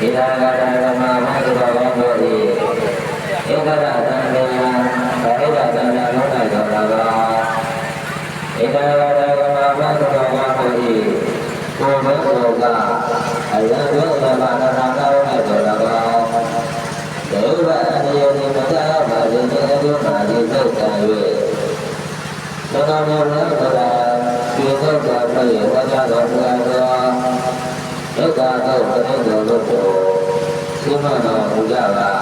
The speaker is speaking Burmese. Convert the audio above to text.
ဣဒာဂတာဓမ္မဘောတော်ဘောတော်၏ဧကရတံတေယံဗဟိတတံလုံး၌တော်လာပါဣဒာဂတာဓမ္မဘောတော်ဘောတော်၏ကိုယ်ဘုရားကအယံတို့သဘာဝနာကောင်း၌တော်လာပါဒေဝအနေယုန်မသာပါခြင်းအကျိုးပါခြင်းသုတ်တံ၍သနာမောရတရာပြေသောတာပြေဝါကြတော်မူသောဒုက္ခသော ပရိဒောလို့ကိုသိမှတော်မူကြပါဆရာတော်